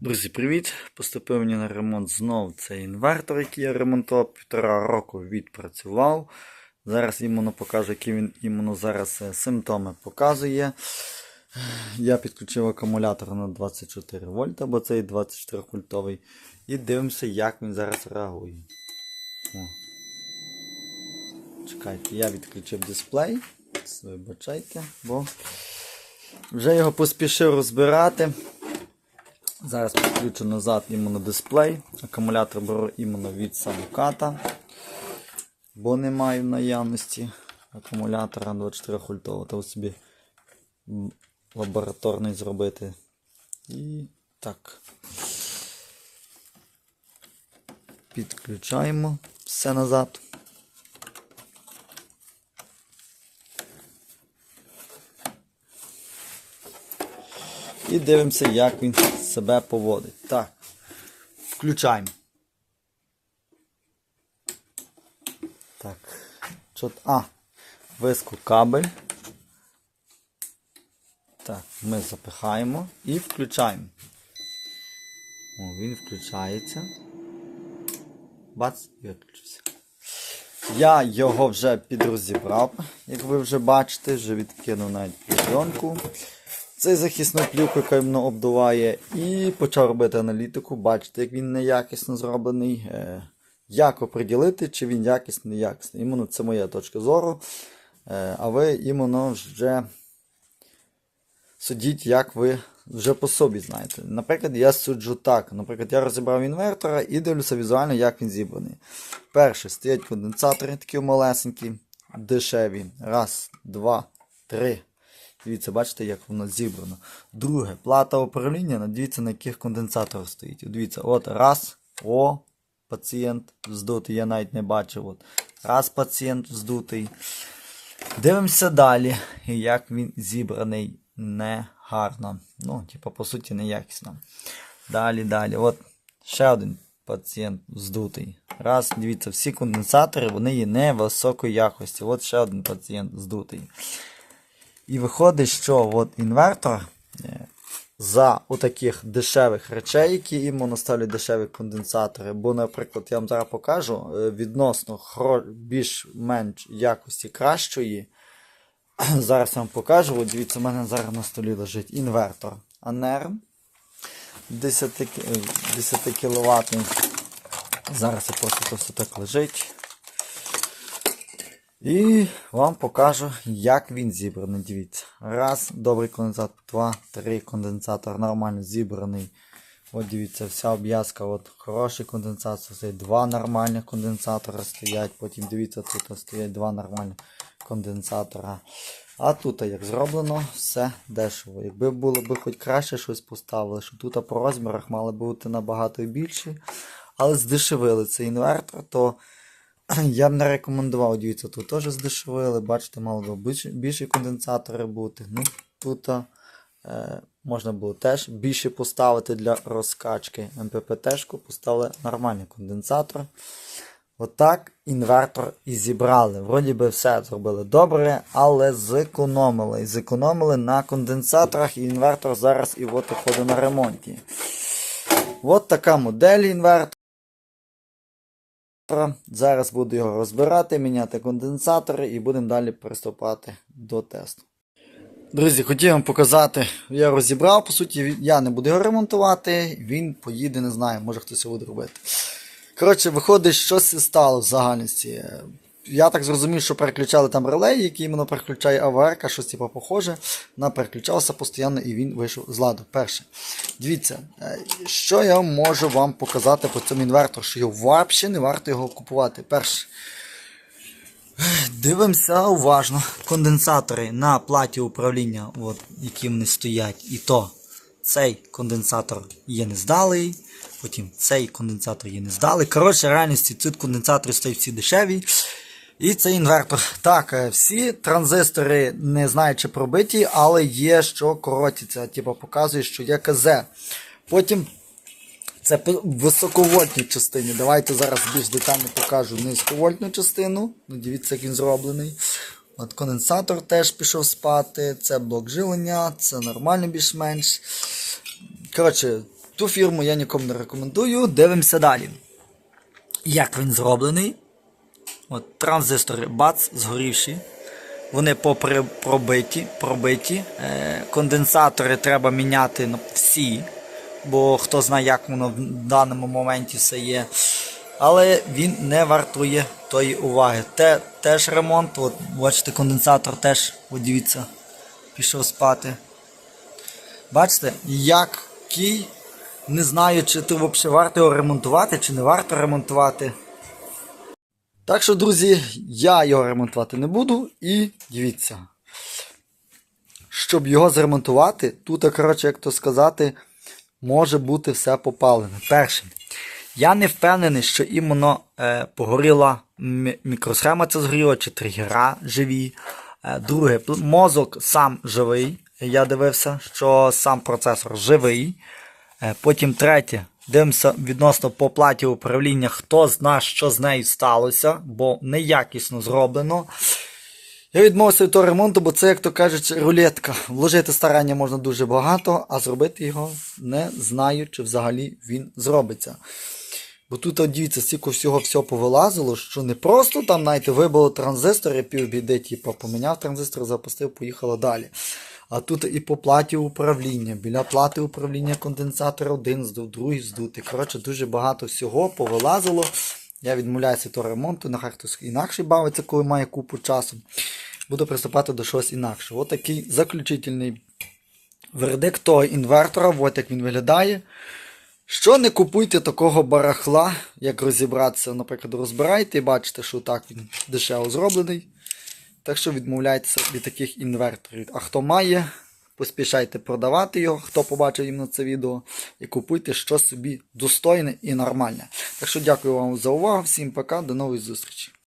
Друзі, привіт! Поступив мені на ремонт знов цей інвертор, який я ремонтував півтора року відпрацював. Зараз іменно покажу, які він іменно зараз е, симптоми показує. Я підключив акумулятор на 24 вольта, бо цей 24 вольтовий. І дивимося, як він зараз реагує. О. Чекайте, я відключив дисплей. Вибачайте, бо вже його поспішив розбирати. Зараз підключу назад іменно дисплей. Акумулятор беру іменно від самоката, бо не маю в наявності акумулятора 24 вольтового. То собі лабораторний зробити. І так. Підключаємо все назад. І дивимося, як він себе поводить. Так. Включаємо. Так. А, виску кабель. Так, ми запихаємо і включаємо. О, він включається. Бац, і виключився. Я його вже підрозібрав, як ви вже бачите, вже відкинув навіть пленку. Цей захисну плівку, яка іменно обдуває, і почав робити аналітику. Бачите, як він неякісно зроблений. Е, Як оприділити, чи він якісний, неякісний. Іменно це моя точка зору. Е, А ви іменно вже судіть, як ви вже по собі знаєте. Наприклад, я суджу так. Наприклад, я розібрав інвертора і дивлюся візуально, як він зібраний. Перше, стоять конденсатори такі малесенькі, дешеві. Раз, два, три. Дивіться, бачите, як воно зібрано. Друге, плата управління, дивіться, на яких конденсаторах стоїть. Дивіться, от раз, о, пацієнт вздутий, я навіть не бачив. От. Раз пацієнт вздутий. Дивимося далі, як він зібраний негарно. Ну, типу, по суті, неякісно. Далі, далі. От ще один пацієнт здутий. Раз, дивіться, всі конденсатори вони є невисокої якості. От ще один пацієнт здутий. І виходить, що от інвертор е, за отаких дешевих речей, які іменно ставлять дешеві конденсатори. Бо, наприклад, я вам зараз покажу е, відносно більш-менш якості кращої. Зараз я вам покажу. От дивіться, у мене зараз на столі лежить інвертор Анерм 10, е, 10 кВт. Зараз я просто все так лежить. І вам покажу, як він зібраний. Дивіться. Раз, добрий конденсатор, два, три конденсатор нормально зібраний. От дивіться, вся обв'язка, от хороший конденсатор, два нормальних конденсатора стоять. Потім дивіться, тут стоять два нормальних конденсатора. А тут як зроблено, все дешево. Якби було б хоч краще щось поставили, що тут по розмірах мали б бути набагато більші, але здешевили цей інвертор, то я б не рекомендував, дивіться, тут теж здешевили, бачите, мало б більші, більші конденсатори бути. Ну, тут е, можна було теж більше поставити для розкачки. МППТ-шку поставили нормальний конденсатор. Отак інвертор і зібрали. Вроді би все зробили добре, але зекономили. Зекономили на конденсаторах, і інвертор зараз і от ходить на ремонті. От така модель інвертора. Зараз буду його розбирати, міняти конденсатори і будемо далі приступати до тесту. Друзі, хотів вам показати, я розібрав, по суті, я не буду його ремонтувати, він поїде, не знаю, може хтось його буде робити. Коротше, виходить, щось стало в загальності. Я так зрозумів, що переключали там релей, який іменно переключає АВР, щось типу похоже. Вона переключалася постійно і він вийшов з ладу. Перше. Дивіться, е, що я можу вам показати по цьому інвертору, що його взагалі не варто його купувати. Перше. Дивимося уважно. Конденсатори на платі управління, от, які вони стоять, і то цей конденсатор є нездалий, потім цей конденсатор є нездалий. Коротше, реальності тут конденсатори стоять всі дешеві. І цей інвертор. Так, е, всі транзистори не знаю, чи пробиті, але є, що коротяться. Типу показує, що є КЗ. Потім це по високовольтній частині. Давайте зараз більш детально покажу низьковольтну частину. Ну, дивіться, як він зроблений. От конденсатор теж пішов спати. Це блок жилення, це нормально більш-менш. Коротше, Ту фірму я нікому не рекомендую. Дивимося далі. Як він зроблений? От, транзистори бац, згорівші. Вони попри пробиті. Е, конденсатори треба міняти ну, всі, бо хто знає, як воно в даному моменті все є. Але він не вартує тої уваги. Те, теж ремонт, от, бачите, конденсатор теж, от дивіться, пішов спати. Бачите, який, не знаю, чи то взагалі варто його ремонтувати, чи не варто ремонтувати. Так що, друзі, я його ремонтувати не буду і дивіться. Щоб його зремонтувати, тут, коротше, як то сказати, може бути все попалене. Перше, я не впевнений, що іменно е, погоріла мікросхема ця згоріла, чи тригера живі. Е, друге, мозок сам живий. Я дивився, що сам процесор живий. Е, Потім третє. Дивимося відносно по платі управління, хто зна, що з нею сталося, бо неякісно зроблено. Я відмовився від того ремонту, бо це, як то кажуть, рулетка. Вложити старання можна дуже багато, а зробити його не знаю, чи взагалі він зробиться. Бо тут, от, дивіться, стільки всього все повилазило, що не просто там, знаєте, вибило транзистор і півбіди, типу, поміняв транзистор, запустив, поїхало далі. А тут і по платі управління. Біля плати управління конденсатор один здув, другий здутий. Коротше, дуже багато всього повилазило. Я відмовляюся від того ремонту, нехай хтось інакше бавиться, коли має купу часу. Буду приступати до щось інакшого. От такий заключительний вердикт того інвертора, от як він виглядає. Що не купуйте такого барахла, як розібратися, наприклад, розбирайте і бачите, що так він дешево зроблений. Так що відмовляйтеся від таких інверторів. А хто має, поспішайте продавати його, хто побачив іменно це відео, і купуйте щось собі достойне і нормальне. Так що дякую вам за увагу, всім пока, до нової зустрічі.